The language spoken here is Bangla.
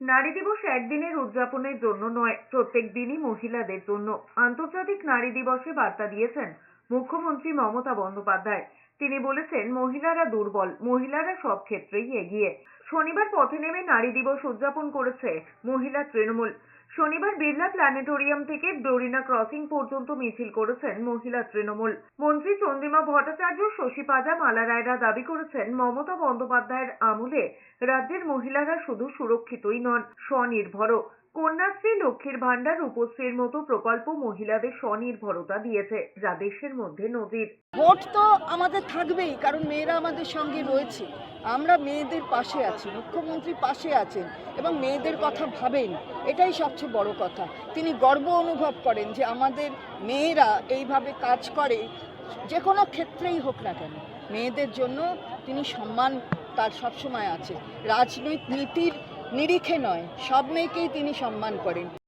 নারী দিবস একদিনের উদযাপনের জন্য নয়, প্রত্যেক দিনই মহিলাদের জন্য। আন্তর্জাতিক নারী দিবসে বার্তা দিয়েছেন মুখ্যমন্ত্রী মমতা বন্দ্যোপাধ্যায়। তিনি বলেছেন, মহিলারা দুর্বল, মহিলারা সব ক্ষেত্রেই এগিয়ে। শনিবার পথে নেমে নারী দিবস উদযাপন করেছে মহিলা তৃণমূল। শনিবার বিড়লা প্ল্যানেটোরিয়াম থেকে ডোরিনা ক্রসিং পর্যন্ত মিছিল করেছেন মহিলা তৃণমূল। মন্ত্রী চন্দ্রিমা ভট্টাচার্য, শশী পাজা, মালা রায়রা দাবি করেছেন, মমতা বন্দ্যোপাধ্যায়ের আমলে রাজ্যের মহিলারা শুধু সুরক্ষিতই নন, স্বনির্ভরও। কন্যাশ্রী লক্ষ্মীর ভাণ্ডার রূপশ্রীর মতো প্রকল্প মহিলাদের স্বনির্ভরতা দিয়েছে যা দেশের মধ্যে নজির। ভোট তো আমাদের থাকবেই, কারণ মেয়েরা আমাদের সঙ্গে রয়েছে। আমরা মেয়েদের পাশে আছি, মুখ্যমন্ত্রী পাশে আছেন এবং মেয়েদের কথা ভাবেন, এটাই সবচেয়ে বড় কথা। তিনি গর্ব অনুভব করেন যে আমাদের মেয়েরা এইভাবে কাজ করে, যে কোনো ক্ষেত্রেই হোক না কেন। মেয়েদের জন্য তিনি সম্মান তার সবসময় আছে। রাজনীতির নিরিখে নয় সব মেয়েকেই তিনি সম্মান করেন।